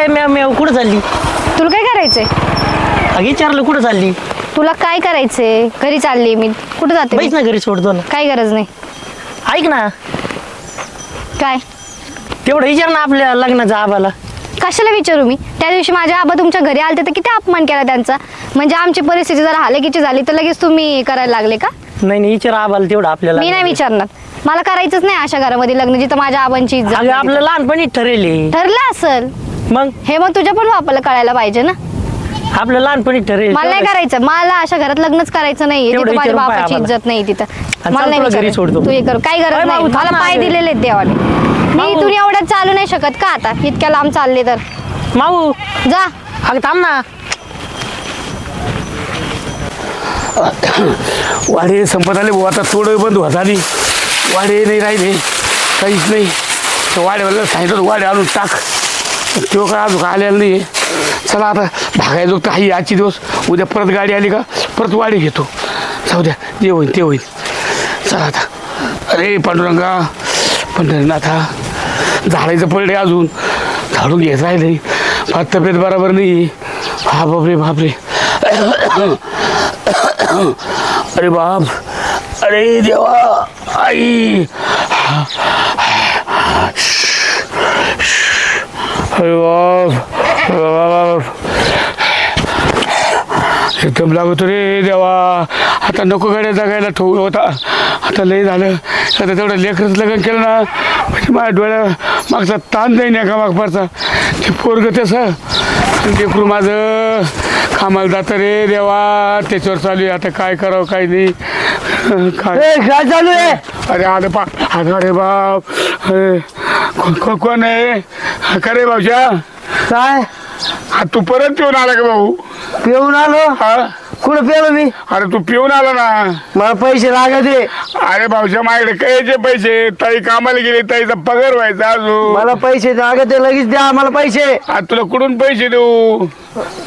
काय मॅ मॅ कुठं चालली? तुला काय करायचंय? अगं विचारलं कुठं चालली? तुला काय करायचंय? घरी चालली मी. कुठं जाते मी? बैस ना घरी सोडतो ना. काय गरज नाही. ऐक ना. काय? तेवढं विचार ना आपल्या लग्नाचा आबाला. कशाला विचारू मी? त्या दिवशी माझ्या आबा तुमच्या घरी आलते तर किती अपमान केला त्यांचा. म्हणजे आमची परिस्थिती जरा हालकीची झाली तर लगेच तुम्ही करायला लागले का? नाही नाही विचार आबाला तेवढं आपल्याला मी नाही विचारणार. मला करायचंच नाही अशा घरामध्ये लग्न जिथं माझ्या आबांची इज्जत अगं नाही. आपलं. लहानपणी ठरेल ठरलं असल. मग? हे मग तुझ्या पण बापाला कळायला पाहिजे ना. आपलं लहानपणी ठरेल मला नाही करायचं. मला अशा घरात लग्नच करायचं नाही माझ्या विचारून पाय बापाची आम्हाला. इज्जत नाही तिथं. मला नाही तुला घरी विचारायचं. सोडतो. तू हे कर. काय अरे गरज नाही. भाऊ, थांब मला ना पाय. दिलेले आहेत देवाने. मी. इथून एवढ्यात चालू नाही शकत का आता? इतक्या लांब चालले तर. माऊ. जा. अगं थांब ना. वाडे संपत आले भाऊ. आता थोडं बंद होत आली. वाडे नाही राहिले. काहीच नाही. तर वाड्यावाल्याला सांगितलं होतं, वाडे आणून टाक. तो काय अजून आलेला नाही चला आता भागायचो तर आहे आजची दिवस. उद्या परत गाडी आली का परत वाडी घेतो. जाऊ द्या जे होईल ते होईल. चला आता. अरे पांडुरंगा पंढरीनाथा झाडायचं पडले अजून. झाडून घेत राहिले फार तब्येत बरोबर नाही हा बापरे बापरे. अरे बाप. अरे देवा. आई. हा. एकदम लागतो रे देवा. आता नको गाड्या जगायला ठेवू. होता आता लय झालं. आता तेवढं लेकरच लग्न केलं ना म्हणजे माझ्या डोळ्या मागचा ताण जाईन एका मागपारचा. ते पोरग तसं. लेकरू माझं. कामाला जातं रे देवा. त्याच्यावर चालू आहे. आता काय करावं काय नाही. काय? काय चालू आहे? अरे अरे बा अरे अरे बाप अरे को- को- कोण आहे? का रे भाऊच्या काय? हा तू परत पिऊन आला का भाऊ? पिऊन आलो? हा? कुठं पेलो मी? अरे तू पिऊन आला ना. मला पैसे लागत आहे अरे भाऊच्या माझ्याकडे कायचे पैसे ताई कामाला गेली ताईचा पगार व्हायचा अजून. मला पैसे लागत आहे लगेच द्या मला पैसे. आता तुला कुठून पैसे देऊ?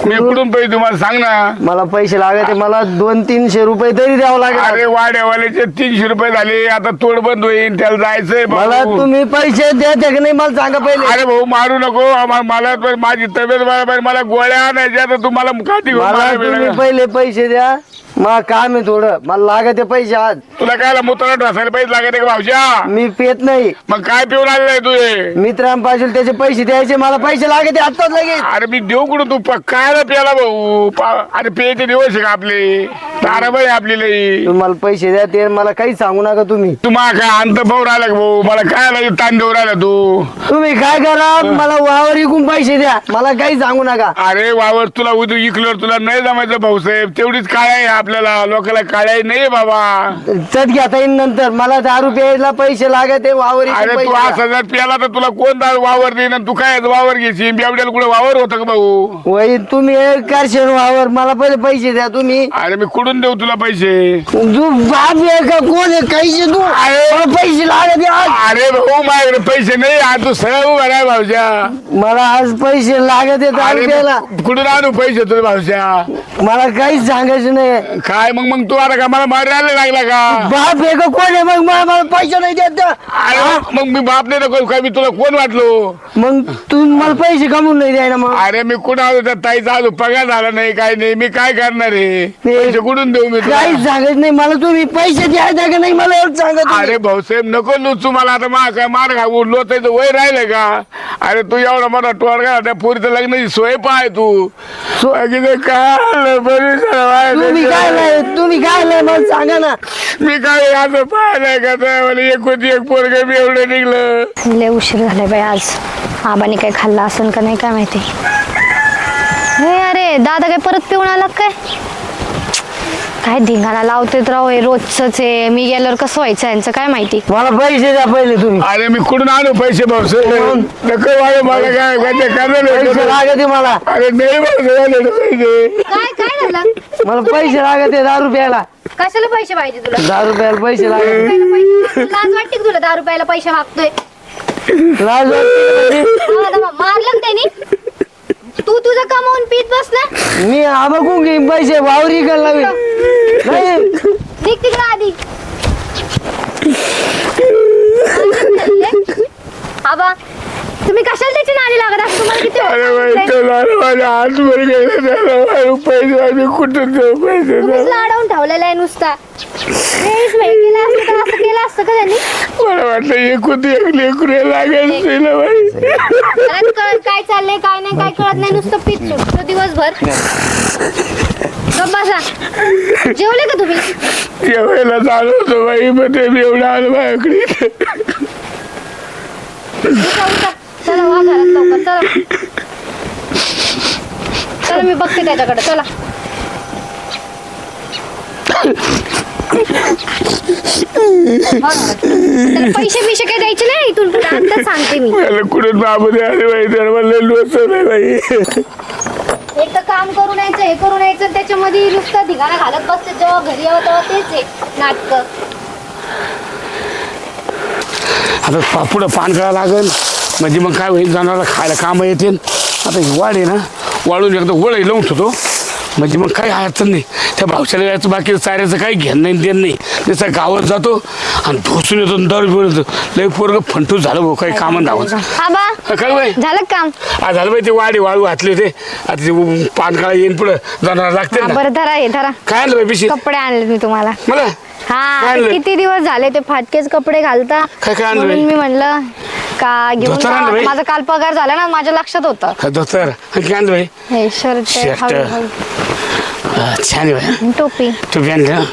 मी कुठून पैसे देऊ मला सांग ना. मला पैसे लागत आहे मला दोन तीनशे रुपये तरी द्यावं लागेल अरे वाड्यावाल्याचे तीनशे रुपये झाले आता तोड बंद होईल त्याला जायचंय मला. तुम्ही पैसे द्या का नाही मला सांगा पहिले. अरे भाऊ मारू नको आम्हा- मला तर माझी तब्येत बरोबर मला गोळ्या आणायच्या तर तुम्हाला मला तुम्ही. पहिले पैसे द्या मला काम आहे थोडं. मला लागत आहे पैसे आज. तुला काय मुतरा ढसायला पैसे लागत भाऊच्या मी पेत नाही. मग काय पिऊन आलेलं आहे तुझे? मित्रांपासून त्याचे पैसे द्यायचे मला पैसे लागत आहे आत्ताच लगेच. अरे मी देऊ कुठं तू? प- काय रे प्याला भाऊ? पा- अरे पेचे दिवस आहे का आपले? ताराबाई आपली लई. तुम्ही मला पैसे द्या ते मला काही सांगू नका तुम्ही. तू मा काय अंत भाऊ राहिला का भाऊ? मला काय लागेल ताण देऊ राहिला तू? तुम्ही काय करा? मला वावर इकून पैसे द्या. मला काही सांगू नका. अरे वावर तुला उद्या इकलं तुला नाही जमायचं भाऊसाहेब तेवढीच काय आहे आपल्याला लोकांना काळ्याही नाही बाबा. चट घेता येईल नंतर. मला दारू प्यायला पैसे लागत आहे वावर अरे तू असा. जर प्याला तर तुला कोण दारू वावर देईन आणि तू काय वावर घेशील? बेवड्याला कुठे वावर होतं का भाऊ? वही तुम्ही हे करशे वावर. मला पहिले पैसे द्या तुम्ही. अरे मी कुठून देऊ तुला पैसे? तू बाप आहे का? कोण आहे? काहीचे तू. मला पैसे लागत आहे आज. अरे भाऊ माझ्याकडे पैसे नाही. आज तू सगळं उभा राह भाऊच्या मला आज पैसे लागत आहे दारू अरे प्यायला. कुठून आणू पैसे तुझ्या भाऊच्या मला काहीच सांगायचं नाही. काय मग मग तू आता का मला मारायला लागला का? बाप का कोण आहे? मग मला मला पैसे नाही देत. अरे मग मी बाप नाही नको काय मी तुला कोण वाटलो? मग तू मला पैसे कमवून नाही द्याय ना मग. अरे मी कुठं आलो त्या ताईचा अजून पगार झाला नाही काय नाही मी काय करणार आहे? पैसे कुठून देऊ मी तुला? काहीच सांगायचं नाही मला तुम्ही पैसे द्यायचा का नाही मला एवढं सांगत अरे भाऊसाहेब नको लुचू मला आता मा काय मार खा लोचायचं वय राहिलं का? अरे तू एवढा मोठा टोळगा त्या पोरीचं लग्नाची सोय पाय तू. सो- बाकीचं काय बरी तुम्ही काय नाही तुम्ही काय नाही मला सांगा ना. मी काय असं पाहिलंय का एक होती एक पोरग मी एवढं निघलं. लय उशीर झालाय बाई आज. आबाने काय खाल्लं असेल का नाही काय माहिती? हे अरे दादा काय परत पिऊन आला का काय? काय धिंगाणा लावतेत राव हे रोजच आहे मी गेल्यावर कसं व्हायचं यांचं? काय माहिती? मला पैसे द्या पहिले तुम्ही. अरे मी कुठून आणू पैसे भाऊसाहेब नको वाढ मला काय काय पैसे लागत आहे मला. अरे नाही भाऊसाहेब पैसे. काय काय झालं? मला पैसे लागत आहे दारू प्यायला कशाला पैसे पाहिजे तुला? दारू प्यायला पैसे लागत. लाज वाटते का तुला? दहा रुपयाला पैसे मागतोय. लाज वाटते. म्हणजे मारलं त्यांनी? तू तुझं कमावून पीत बस ना. मी आबकून घेईन पैसे वावरी करायला लावीन. नाही. निघ तिकडं आधी. आबा तुम्ही कशाला त्याची नादी लागत असं तुम्हाला किती अरे वेळा बाई सांगितलंय? तो लाड माझ्या हातभर गेले त्याला पैसे आम्ही कुठं देऊ पैसे तुम्हीच लाडवून ठेवलेला आहे नुसता. मला वाटलं एकूण एक लेकरू लागेल तिला बाई. घरात कळत काय चाललंय काय नाही काय कळत नाही नुसतं पीठ सुटतो दिवसभर. गप्प बसा. जेवले का तुम्ही? जेवायला चालू होतो बाई पण ते एवढं आलं माझ्याकडे. उठा, उठा. चला वा घरात लवकर चला. चला मी बघते त्याच्याकडे. चला. पैसे बिशे काही द्यायचे नाही इथून पुढे? आत्ताच सांगते मी. मला कुठून बाबू दे आले बाई? तर मला लोचं नाही बाई. एक तर काम करून यायचं हे करून यायचं आणि त्याच्यामध्ये नुसतं धिगाणा घालत बसते जेव्हा घरी यावं तेव्हा तेच आहे नाटक. आता पा- पुढं पान करावं लागेल. म्हणजे मग काय होईल? जनाला खायला कामं येतील. आता ही वाढ आहे ना? वाळून एकदा वळ लावून ठेवतो. म्हणजे मग काही अडचण नाही. त्या भावशाला यायचं बाकी चाऱ्याचं काही घेणं नाही देणं नाही. त्याचा गावात जातो आणि ढोसून येतो दर बिळ येतो. लय पोरग फंटूस झालं भाऊ काही कामं धावत हा बा. काय बाई? झालं काम. आ झालं बाई ते वाडे वाळू घातले होते. आता ते उ- पान काळा येईन पुढं. जाणार लागते हा ना. बरं धरा हे धरा. काय आणलं बाई पिशी कपडे आणले मी तुम्हाला. मला? हा काय? किती दिवस झाले ते फाटकेच कपडे घालता? काय काय? म्हणून मी म्हणलं का घेऊन धोतर जा. आणलं बाई? माझा काल पगार झाला ना माझ्या लक्षात होतं. धोतर. काय आणलं बाई. हे शर्ट शर्ट. छान आहे बाई. टोपी. तू आणलं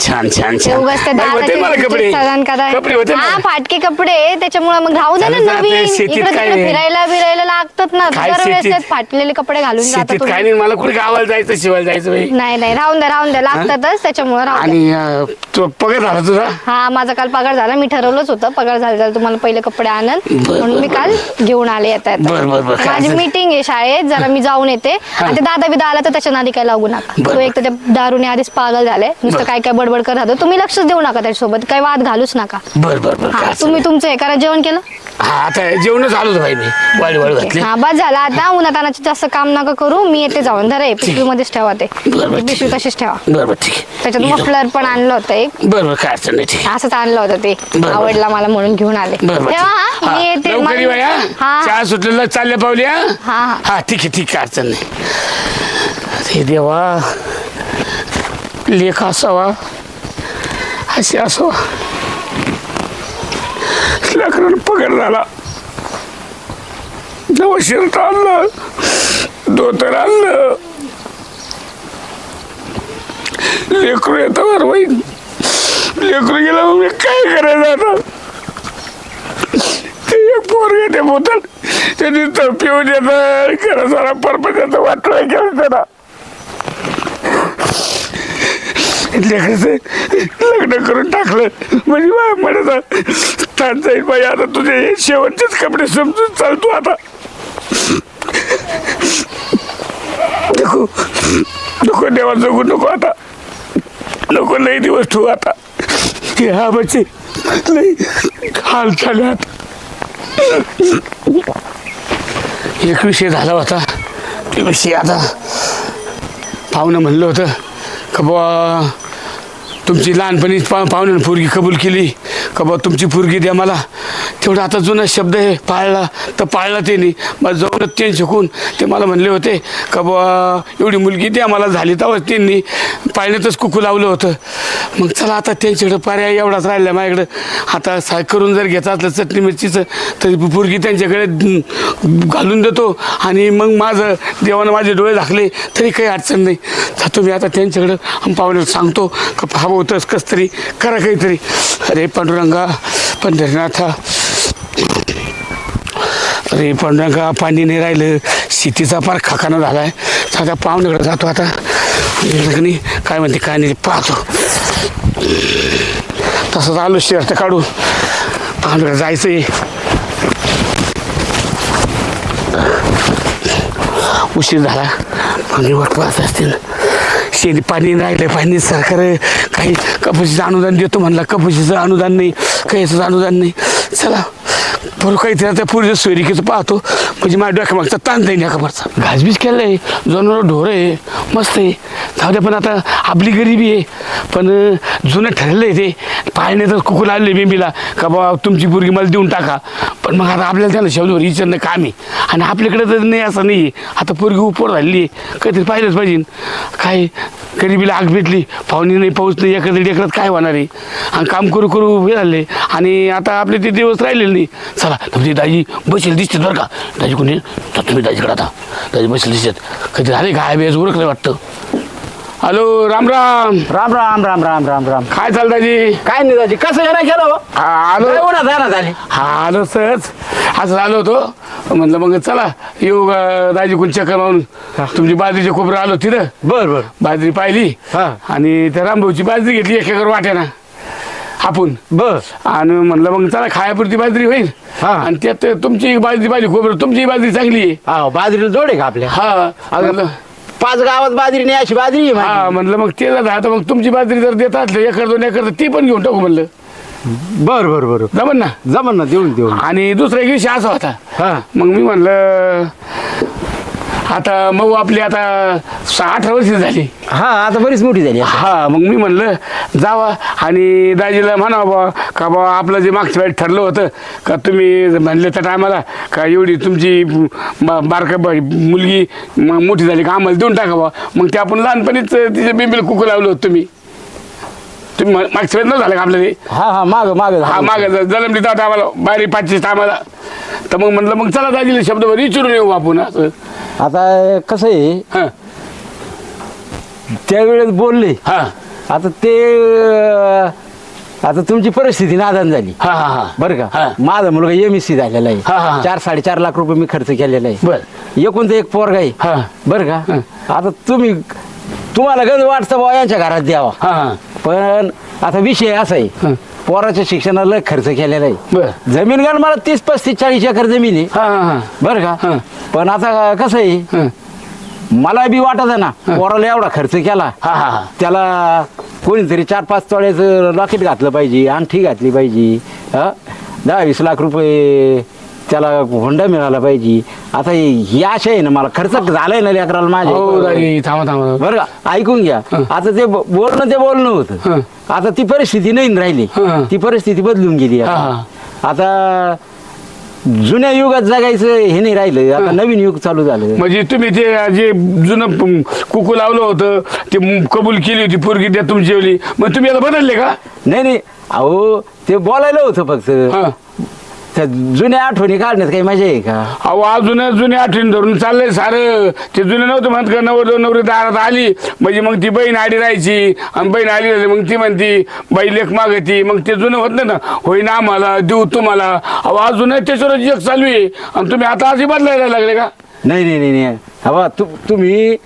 छान छान ते छान उगाच होते मला कपडे. सगळ्यां करा कपडे होते हा मला. फाटके कपडे त्याच्यामुळे मग राहू दे ना नवीन. शेतीत इकडे काय तिकडे? फिरायला बिरायला लागतात ना. काय दरवेळेस शेतीत? तेच फाटलेले कपडे घालून जाता शेतीत काय तुम्ही नाही मला कुठे गावाला जायचं शिवायला जायचं बाई. नाही नाही राहून द्या राहून द्या लागतातच त्याच्यामुळे द्या. आणि अं, तो पगार झाला तुझा? हा माझा काल पगार झाला. मी ठरवलंच होतं. पगार झाला तर तुम्हाला पहिले कपडे आणन बरं, म्हणून मी काल घेऊन आले येता येता. बरं, बरं, बरं, काय माझी? मीटिंग आहे शाळेत. जरा मी जाऊन येते. आणि ते दादा बिदा आला तर त्याच्या नादी काय लागू नका. बरं, तो एक तर त्या दारूने आधीच पागल झालाय. नुसतं बरं. काय काय बडबड करत तुम्ही लक्षच देऊ नका त्याच्यासोबत. काही वाद घालूच नका. बर बर बर. हा काय तुम्ही तुमचं हे करा जेवण केलं? हा आता जेवणच आलो होतो बाई मी. वाळी वाळू घातली. हा बस झाला. आता उन्हातानाचं जास्त काम नका करू. मी येते जाऊन. धरा पिशवीमध्येच ठेवा ते. बरं, बरं, पिशवी ठीक. तशीच ठेवा. बर बर ठीक. आहे त्याच्यात येतो. मफलर पण आणलं होतं एक. बर बर काय अडचण नाही ठीक. असंच आणलं होतं ते. बरं. आवडला मला म्हणून घेऊन आले. बर बर ठेवा हा. मी येते. लवकर मला- ये बाई, हा. हा चहा सुटलेला चालल्या पावली हा? हा, ठीक आहे ठीक आहे अडचण नाही. देवा. लेख असावा. असे असो. लेकरानं पगड झाला. नवं शर्ट आणलं धोतर आणलं लेकरू येतं बरं बाई लेकरू गेला मग मी काय करायचं आता? ते एक पोर घेते बोतल. त्यांनी तर पिऊन येतं. खरं सारा परपंच येतं वाटलं केलं त्याला. लेकराचं लग्न करून टाकलं. म्हणजे बा म्हणत छान जाईल बाई आता तुझे हे शेवटचेच कपडे समजून चालतो आता. नको नको देवा जगू नको आता. नको लई दिवस ठेवू आता. हे हा बच्चे लई हाल चालू आता एक विषय झाला होता. ते विषय आता पाहुणं म्हणलं होतं का बुवा तुमची लहानपणी पा पाहुण्यानं पोरगी कबूल केली. का बुवा तुमची पुरगी द्या मला. तेवढा आता जुना शब्द हे पाळला तर पाळला त्यांनी मग जाऊनच ते शिकून ते मला म्हणले होते का बुवा एवढी मुलगी द्या मला झाली तेव्हा त्यांनी. पाळण्यातच कुकू लावलं होतं. मग चला आता त्यांच्याकडं पर्याय एवढाच राहिला माझ्याकडं. आता साय करून जर घेता असलं चटणी मिरचीचं तर पुरगी त्यांच्याकडे घालून देतो. आणि मग माझं देवानं माझे डोळे झाकले तरी काही अडचण नाही. तर तुम्ही आता त्यांच्याकडं पाहुण्याला सांगतो का हवं होतंच कसं तरी करा काहीतरी. अरे पांडुरंग पंढरीनाथा अरे पांडुरंगा पाणी नाही राहिलं. शेतीचा फार खाकाना झाला आहे साधा पाहुण्याकडे जातो आता. लग्नी काय म्हणते काय नाही पाहतो. तसंच आलो शर्ट काढू. पाहुण्याकडे जायचं आहे उशीर झाला. पाणी वाट पाहत असतील. शेती पाणी राहिलं पाणी सरकार काही कपाशीचं अनुदान देतो म्हणला कपाशीचं अनुदान नाही काहीचं अनुदान नाही. चला बरं काहीतरी आता पुढे सोयरीकीचं पाहतो. म्हणजे माझ्या डोक्यामागचा ताण जाईन या खबरचा. घासबीज केलं आहे जनावर ढोरं आहे मस्त आहे. जाऊ द्या पण आता आपली गरिबी आहे. पण जुनं ठरलं आहे ते. पाळण्यातच कुकू लागले बिंबीला. का बाबा तुमची पोरगी मला देऊन टाका. पण मग आता आपल्याला त्याला शब्दवर विचारणं काम. आहे आणि आपल्याकडे तर नाही असं नाही. आता पोरगी उपर झालेली आहे. काहीतरी पाहिलंच पाहिजे. काय गरिबीला आग भेटली पाहुणे नाही पाऊस नाही एखाद्या लेकरात काय होणार आहे? आणि काम करू करू उभे झाले. आणि आता आपले ते दिवस राहिलेले नाही. चला तुमची दाजी बसेल दिसते बरं का? दाजी कोणी? तुम्ही दाजीकडे आता. दाजी बसेल दिसतात. कधी झाले काय बेस उरकलं वाटतं. हॅलो राम राम. राम राम राम राम राम राम. काय चाल दाजी? काय नाही दाजी कसं येणार केलं हो? हा, आलो. काय होणार झाला झाले हा आलो सहज. असं आलो होतो. म्हणलं मग चला येऊ अं, दाजी कोण चक्कर मारून. तुमची बाजरीचे कोपरं आलो तिथं. बर बर. बाजरी पाहिली. हा. आणि त्या रामभाऊची बाजरी घेतली एक एकर वाट्याना. आपण बर. आणि म्हणलं मग चला खायापुरती बाजरी होईल. हा. आणि त्यात तुमची बाजरी पाहिली खोबरं. तुमची बाजरी चांगली आहे. हा बाजरीला जोड आहे का आपल्या? हा. म्हणलं पाच गावात बाजरी नाही अशी बाजरी आहे हा. म्हणलं मग ते आता मग तुमची बाजरी जर देत असलं एकर दोन एकर तर ती पण घेऊन टाकू म्हणलं. बर बर बर. जमन ना? जमन ना देऊन देऊन. आणि दुसरा एक विषय असा होता. हा. मग मी म्हणलं आता मग आपली आता सहा अठरा वर्ष झाली. हा आता बरीच मोठी झाली आता. हा मग मी म्हणलं जावा. आणि दाजीला म्हणा बा का बा आपलं जे मागच्या वेळेस ठरलं होतं का तुम्ही म्हणले त्या टायमाला का एवढी तुमची बा- बारका बा- मुलगी म- मोठी झाली का आम्हाला देऊन टाका बा मग ते आपण लहानपणीच तिच्या बिंबीला कुकू लावलं होतं तुम्ही. तुम्ही मा- मागच्या वेळेस न झालं का आपलं ते? हा हा माग माग हा माग जलमली तर आम्हाला बारी पाचशे टायमाला तर मग म्हणलं मग चला दाजीला शब्दभर विचारून येऊ आपण असं. आता कसं आहे हां. त्यावेळेस बोलले. हां. आता ते अं, आता तुमची परिस्थिती नादान झाली. हां हां हां. बरं हा. का माझा मुलगा एम एस सी झालेला हा, हा, हा. आहे चार साडेचार लाख रुपये मी खर्च केलेला आहे. बर. एकूण तर एक पोरगा आहे. हा. बरं का? आता तुम्ही तुम्हाला गंज वाटतं बाबा यांच्या घरात द्यावा. हां हां. पण आता विषय असा आहे. पोराच्या शिक्षणाला खर्च केलेला आहे. जमीन गण मला तीस पस्तीस चाळीस एकर जमीन आहे. हां हां हां. बरं का. पण आता कसं आहे? हं. मला बी वाटत आहे ना पोराला एवढा खर्च केला. हा हा हा. त्याला कोणीतरी चार पाच तोळ्याचं लॉकेट घातलं पाहिजे अंगठी घातली पाहिजे. हं? दहा वीस लाख रुपये त्याला हुंडा मिळाला पाहिजे. आता हे- ही आशा आहे ना मला खर्च झालाय ना लेकराला हो माझ्या दाजी थांबा थांबा. बरं का? ऐकून घ्या. आता ते ब- बोलणं ते बोलणं होतं. हं. आता ती परिस्थिती नाही ना राहिली. हं. ती परिस्थिती बदलून गेली आता. हा, आता जुन्या युगात जगायचं हे नाही राहिलं. आता नवीन युग चालू झालं. म्हणजे तुम्ही ते जे जुनं प- कुकू लावलं होतं ते म- कबूल केली होती पोरगी त्या तुमची मग तुम्ही आता बदलले का? नाही नाही. अहो ते बोलायला होतं फक्त. हा. त्या जुन्या आठवणी काढण्यात काही मजा आहे का? अहो अजून जुने आठवणी धरून चाललंय सारं. ते जुने नव्हतं म्हणत का नवर नवरी दारात आली म्हणजे मग ती बहीण आडी राहायची आणि बहीण आली राहिली मग ती म्हणती बाई लेख मागती. मग ते जुनं होत नाही ना होईना आम्हाला देऊ तुम्हाला अहो अजून त्याच्यावर जग चालू आहे. आणि तुम्ही आता अशी बदलायला लागले का? नाही नाही नाही नाही. हवा तु तुम्ही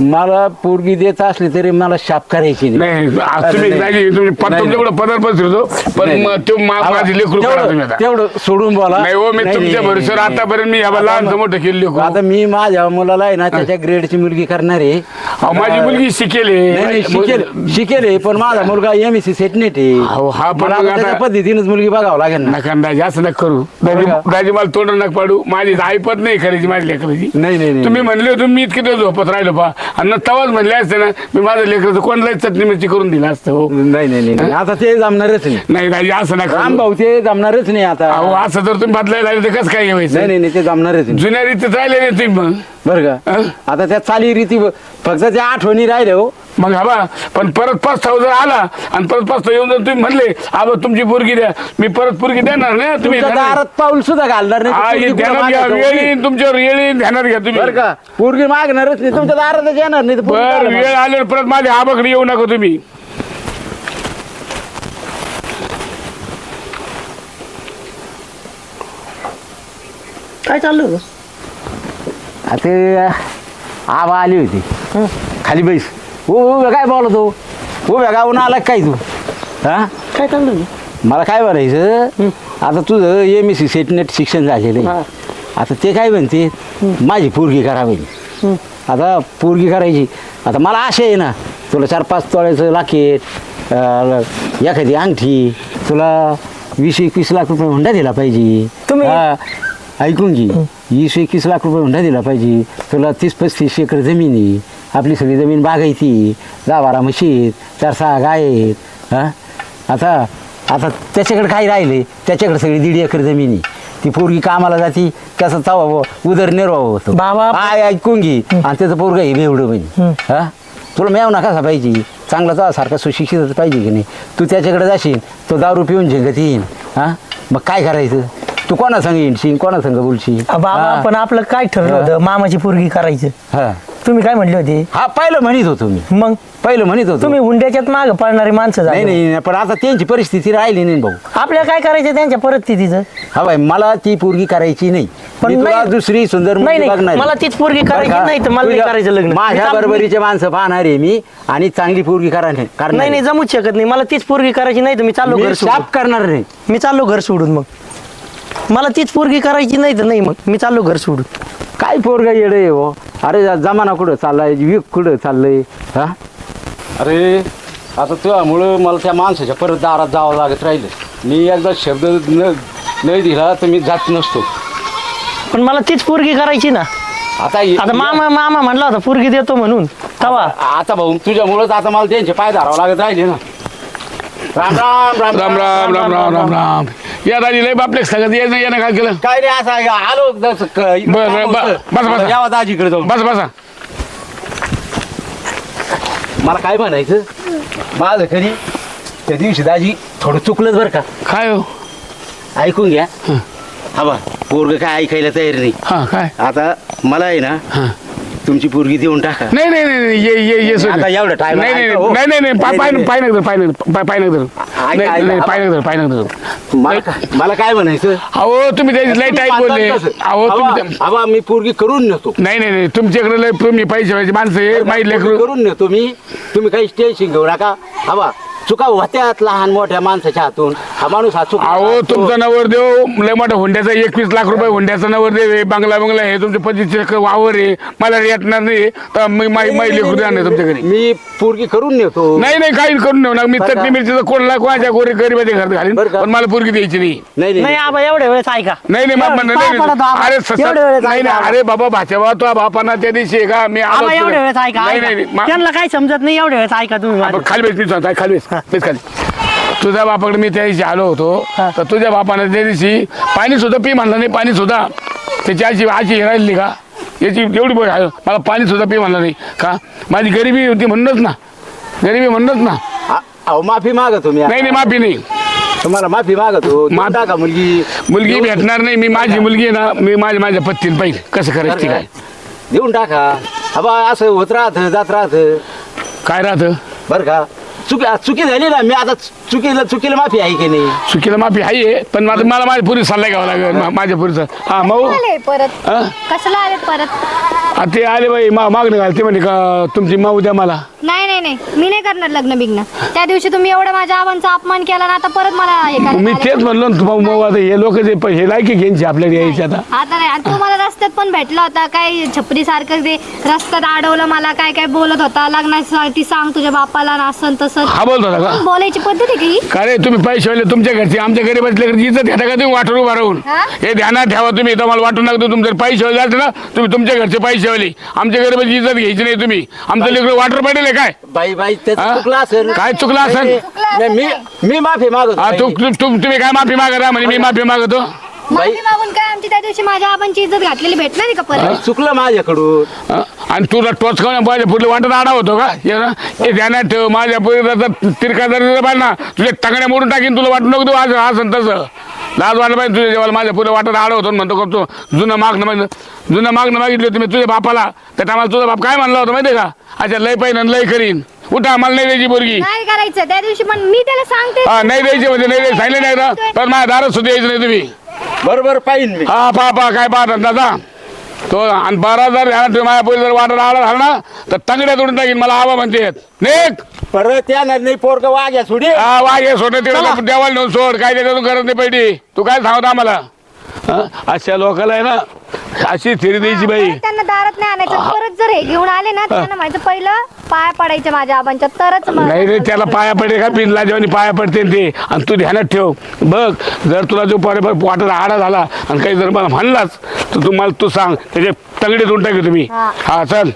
मला पोरगी देत असली तरी मला शाप करायची नाही. आज तुम्ही नाही. नाही तुम्ही पद नाही, तुमच्याकडे पदार्थ फिरतो पण नाही. मग तो मा- हवा, माझी लेकरू करा तुम्ही आता. तेवढं सोडून बोला. नाही हो मी तुमच्या नाही, भरोश्यावर नाही, आतापर्यंत मी ह्या आता लहान मग- मोठं केलं लेकरू. आता मी माझ्या मुलाला आहे ना त्याच्या ग्रेडची मुलगी करणार आहे. अहो, माझी मुलगी शिकेल नाही, नाही, शिकेल शिकेल आहे, पण माझा मुलगा एम एस सी सेटनेट अहो, हा आहे पण मला मग आता त्याच्या आता- पद्धतीनेच मुलगी बघावं लागेल ना. नका दाजी असं नका करू. दाजी का? दाजी मला तोंड नका पाडू. माझी ऐपत नाही करायची माझी लेकराची नाही नाही नाही तुम्ही म्हणले होते मी इतके दिवस झोपत राहिलो पा आणि तवाच म्हणले असते ना मी माझं लेकराचं कोणालाही चटणी मिरची करून दिलं असतं हो. नाही नाही नाही, नाही. आता ते जमणारच नाही. नाही दाजी असं नका राम करू. भाऊ ते जमणारच नाही आता. अहो असं जर तुम्ही बदलायला लागले तर कसं काय नाही व्हायचं नाही नाही ते जमणारच नाही. जुन्या रीतीत राहिले नाही तुम्ही मग. बरं का? आता त्या चाली रीती फक्त त्या आठवणी राहिले हो. मग हवा पण परत पस्ताव जर आला आणि परत पस्ताव येऊन जर तुम्ही म्हणले आबा तुमची पोरगी द्या. मी परत पोरगी देणार ना तुम्ही तुमच्या दारात पाऊल सुद्धा घालणार नाही हा, ध्यानात घ्या? वेळ येईन तुमच्यावर वेळ येईन ध्यानात घ्या तुम्ही. बरं का पोरगी मागणारच नाही तुमच्या दारातच येणार नाही तर पोरगी बर काढणार. वेळ आल्यावर परत माझ्या आबाकडे येऊ नका तुम्ही. काय चाललं आ, ते आबा आली होती. खाली बैस. हो हो काय बोलतो उभ्या गावून आला काय तू? हा? काय चाललं मला काय म्हणायचं? आता तुझं एम एस सी सेटनेट शिक्षण झालेलं आहे. आता ते काय म्हणते? माझी पोरगी करावी आता पोरगी करायची. आता मला आशा आहे ना तुला चार पाच तोळ्याचं लाकेट एखादी अंगठी तुला वीस एकवीस लाख रुपये हुंडा दिला पाहिजे. तुम्ही- हा, ऐकून घे. वीस एकवीस लाख रुपये हुंडा दिला पाहिजे. तुला तीस पस्तीस एकर जमीन आहे. आपली सगळी जमीन बागायती दहा बारा म्हशी आहेत चार सहा गाय आहेत हा? आता आता त्याच्याकडे काय राहिले? त्याच्याकडे सगळी दीड एकर जमीन आहे. ती पोरगी कामाला जाती कसं चावा उदरनिर्वाह होतो. बाबा- आय ऐकून घे. आणि त्याचं पोरग हे बेवडं म्हणजे हा. तुला मेव ना कसा पाहिजे? चांगला जा सारखा सुशिक्षित पाहिजे की नाही? तू त्याच्याकडे जाशील तो दारू पिऊन झेंगत येईन. हा? मग काय करायचं? तू कोणा संग येशील कोणा संग बोलशील बाबा? पण आपलं काय ठरलं. होतं? मामाची पोरगी करायचं. हा. तुम्ही काय म्हणले होते? हा पहिलं म्हणत होतो मी. मग? पहिलं म्हणत होतो. तुम्ही हुंड्याच्यात माग पळणारी माणसं नाही झाली नाही पण आता त्यांची परिस्थिती राहिली नाही भाऊ. आपल्याला काय करायचं त्यांच्या परिस्थितीचं? हा बाई मला ती पोरगी करायची नाही. पण मी तुला नाही- दुसरी सुंदर नाही, मुलगी नाही, बघणार आहे. मला तीच पोरगी बरं करायची का? नाही तर मला नाही तुझ्या- करायचं लग्न. मी माझ्या चांगली- बरोबरीचे माणसं पाहणार आहे मी आणि चांगली पोरगी करणार करणार नाही नाही आहे. जमूच शकत नाही. मला तीच पोरगी करायची नाही तर मी चाललो घर मी सोडून. शाप करणार नाही. मी चाललो घर सोडून मग. मला तीच पोरगी करायची नाही तर नाही मग. मी चाललो घर सोडून. काय पोरगा येड हो? अरे जमाना कुठं चाललाय युग कुठं चाललंय हा अरे आता तुझ्यामुळं मला त्या माणसाच्या परत दारात जावं लागत राहिलं मी एकदा शब्द न नाही दिला तर मी जात नसतो पण मला तीच पोरगी करायची ना आता आता मामा मामा म्हणला होता पोरगी देतो म्हणून तवा आता भाऊ तुझ्यामुळंच आता मला त्यांचे पाय धरावं लागत राहिले ना राम राम राम राम राम राम राम राम राम या दाजी लय बापले सगळं यायचं यानं काय केलं? काय नाही असं आहे, आलो जसं क- इकडं बरं, काम बरं, होतं. बस, बस. यावं दाजीकडे जाऊन बस बसा. मला काय म्हणायचं? माझं खरी त्या दिवशी दाजी थोडं चुकलंच बरं का. काय हो? ऐकून घ्या. हा बा पोरग काय ऐकायला तयार नाही. हा काय? आता मला आहे ना हा. तुमची पोरगी देऊन टाका. नाही नाही नाही नाही, ये ये ये सोड. आता एवढं time नाही नाही ऐका, हो. नाही नाही नाही पाय पाय नाही, पाय नगर पाय नगर पाय पाय नगर ऐका, नाही ऐका. नाही, पाय नगर पाय नगर मला काय- मला काय म्हणायचं? अहो तुम्ही त्याची लय टाईट बोलले. अहो तुम्ही त्या- आवा मी पोरगी करून नेतो. नाही नाही नाही तुमच्याकडे लय तुम्ही पैसे व्हायचे माणसं आहे माहीत लेकरू. करून नेतो मी. तुम्ही काही टेन्शन घेऊ नका. हवा. चुका होत्यात लहान मोठ्या माणसाच्या हातून. हा माणूस हा चुका अहो तुमचा नवरदेव लय मोठा हुंड्याचा एकवीस लाख रुपये हुंड्याचा नवरदेव आहे बंगला बंगला आहे तुमचे पंचवीस एकर वावर आहे मला येणार नाही तर मी माई माई लेकरू द्या नाही तुमच्या घरी मी पोरगी करून नेतो. नाही नाही काही करून नेऊ नका. मी? चटणी मिरचीचं कोणला कोणाच्या गोरी गरीबाच्या घरात घालीन बरं का? पण मला पोरगी द्यायची नाही. नाही नाही. नाही आबा एवढ्या वेळेस ऐका. नाही नाही बाबा, नाही, पाय नाही पडतो आबा. अरे ससा- एवढ्या वेळेस नाही ऐका. नाही अरे बाबा भाच्या बाबा तुझ्या बापाना त्या दिवशी आहे का? मी आलो आबा एवढ्या वेळेस ऐका नाही नाही ऐका. नाही मा- त्यांना काय समजत नाही एवढ्या वेळेस ऐका तुम्ही आपण. खाली बेस मी सांगतो खाली बेस. बेस खाली. तुझ्या बापाकडे मी त्या दिवशी आलो होतो. तर तुझ्या बापाने त्या दिवशी पाणी सुद्धा पी म्हणलं नाही पाणी सुद्धा. त्याची आजी आजी राहिली का? याची एवढी. मला पाणी सुद्धा पी म्हणलं नाही. का? माझी गरिबी होती म्हणूनच ना. गरिबी म्हणूनच ना. अहो माफी मागतो मी नाही नाही माफी नाही. तुम्हाला माफी मागतो. देऊन टाका मुलगी. मुलगी भेटणार नाही. मी माझी मुलगी आहे ना मी माझ्या माझ्या पत्तीला पाहिजे कसं करायचं काय? देऊन टाका. हवा असं होत राहत जात राहत. काय राहतं? बरं का? चुकी चुकी झाली ना मी आता चुकीला चुकीला माफी आहे की नाही? चुकीला माफी आहे पण मला मला माझ्या पुरी सल्ला घ्यावा लागेल. मा- माझ्या पुरीचा. हा मऊ. आले परत? हा? कसला आले परत? आ, ते आले बाई मा मागणं घालते म्हणे का तुमची माऊ द्या मला. नाही नाही नाही. मी नाही करणार लग्न बिग्न. त्या दिवशी तुम्ही एवढा माझ्या आबांचा अपमान केला ना आता परत मला हे करायला मी आले. तेच म्हणलो ना तुम्हाला मऊ आता हे लोक जे प- हे लायकी घ्यायची आपल्याला यायची आता. आता नाही. आणि तुम्हाला रस्त्यात पण भेटला होता काय छपरी सारखं ते रस्त्यात अडवलं मला काय काय बोलत होता लग्नासाठी सांग तुझ्या बापाला ना असं तसं. हा बोलत होता का? बोलायची पद्धत आहे की का रे तुम्ही पैसे वाले तुमच्या घरचे आमच्या घरी बसले घरची इज्जत घेता का तुम्ही वाटून उभा राहून? हा? हे ध्यानात ठेवा तुम्ही इथं मला वाटून लागतो तुमचे. पैसे वाले जाते ना तुम्ही तुमच्या घरचे पैसे वाले आमच्या घरी बसली इज्जत घ्यायची नाही तुम्ही. आमचं लेकरं वाटर पडेल आहे काय? बाई बाई त्याचं हा? चुकलं असेल. काय चुकलं असेल? नाही, नाही, मी मी माफी मागतो हा तू बाई. तू- तू- तुम्ही काय माफी मागता म्हणे? मी माफी मागतो. माफी मागून काय आमची त्या दिवशी माझ्या आबांची इज्जत घातलेली भेटणार आहे का परत? चुकलं माझ्याकडून. हा? आणि तुला टोच खाऊन माझ्या पुढे वाटत आडा होतो का? हे ना हे ध्यानात ठेव माझ्या पुढे तिरका जर ना तुझ्या टांगड्या मोडून टाकीन तुला वाटू नको तू आज असं तसं. लाज वाटलं पाहिजे तुझ्या जेव्हा माझ्या पुढे वाटत आडा होतो म्हणतो करतो जुनं मागणं मागितलं जुनं मागणं मागितलं होतं मी तुझ्या बापाला. त्या टायमाला तुझा बाप काय म्हणला होता माहिती आहे का? अच्छा लय पाहिजे लय करीन. उठा मला नाही द्यायची पोरगी. नाही करायचं त्या दिवशी पण मी त्याला सांगते. हा नाही द्यायची म्हणजे नाही द्यायची. सांगितलं नाही ना? पण माझ्या दारात सुद्धा यायचं नाही तुम्ही. बरोबर पाहिजे मी. हा पा काय पाहतात दादा? तो आणि बारा ठेव, माझ्या पहिले जर वाटर आला झाला ना तर तंगड्या तोडून टाकीन मला आबा म्हणते. नेक परत येणार नाही पोरग वाग्या सोडी हा वाघ हे तिकडे देवाला नेऊन सोड काय त्याच्यातून करत नाही पहिली तू काय सांगत आम्हाला? हा? अशा लोकांना आहे ना अशी थिरी द्यायची बाई. परत त्यांना दारात नाही आणायचं. परत जर हे घेऊन आले ना त्यांना माहिती पहिलं पाया पडायचे माझ्या आबांच्या. तरच मला- नाही रे त्याला पाया पडे का? पिनला जेव्हा पाया पडते ते. आणि तू ध्यानात ठेव. बघ जर तुला जो पडे वाटत आडा झाला आणि काही जर मला म्हणलाच तर तू मला तू सांग. त्याचे तंगडे तोंड टाकी तुम्ही. हा. हा चल.